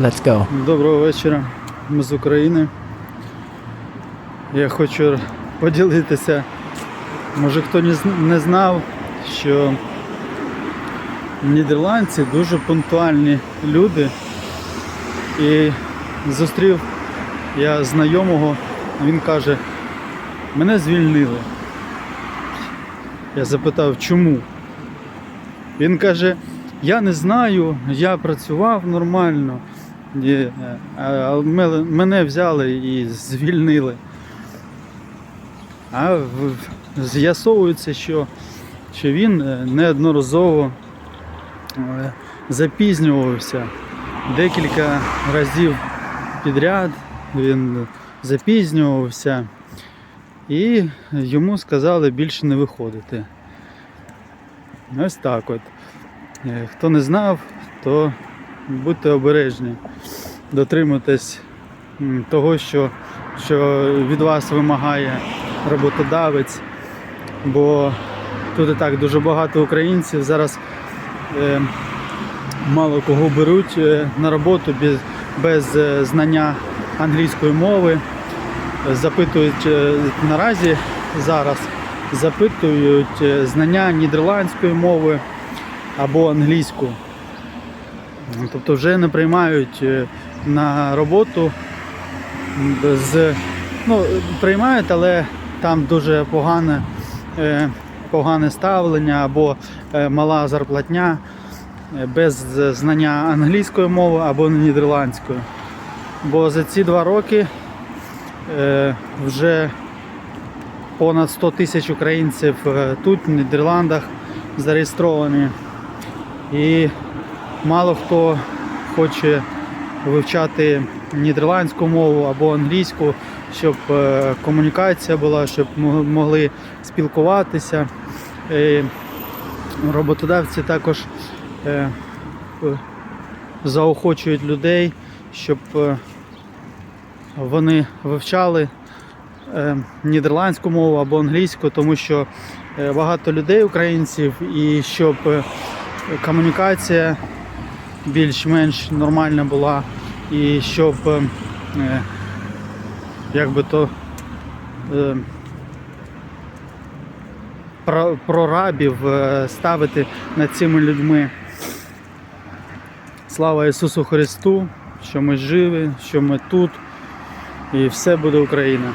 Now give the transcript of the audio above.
Let's go. Доброго вечора. Ми з України. Я хочу поділитися. Може хто не знав, що нідерландці дуже пунктуальні люди. І зустрів я знайомого, він каже, мене звільнили. Я запитав, чому? Він каже, я не знаю, я працював нормально, а мене- взяли і звільнили. А з'ясовується, що, що він е, неодноразово е, запізнювався декілька разів підряд. Він запізнювався і йому сказали більше не виходити. Ось так от. Е, Хто не знав, то будьте обережні, дотримуйтесь того, що, що від вас вимагає роботодавець, бо тут і так дуже багато українців зараз е, мало кого беруть е, на роботу без, без е, знання англійської мови. Запитують е, наразі зараз запитують знання нідерландської мови або англійську. Тобто вже не приймають е, на роботу з ну, приймають, але там дуже погане, е, погане ставлення або е, мала зарплатня без знання англійської мови або нідерландської. Бо за ці два роки вже понад 100 тисяч українців тут, в Нідерландах, зареєстровані. І мало хто хоче вивчати нідерландську мову або англійську, щоб е, комунікація була, щоб могли спілкуватися. І роботодавці також е, е, заохочують людей, щоб е, вони вивчали е, нідерландську мову або англійську, тому що е, багато людей, українців, і щоб е, комунікація більш-менш нормальна була, і щоб е, е, як би то е, прорабів е, ставити над цими людьми. Слава Ісусу Христу, що ми живі, що ми тут, і все буде Україна.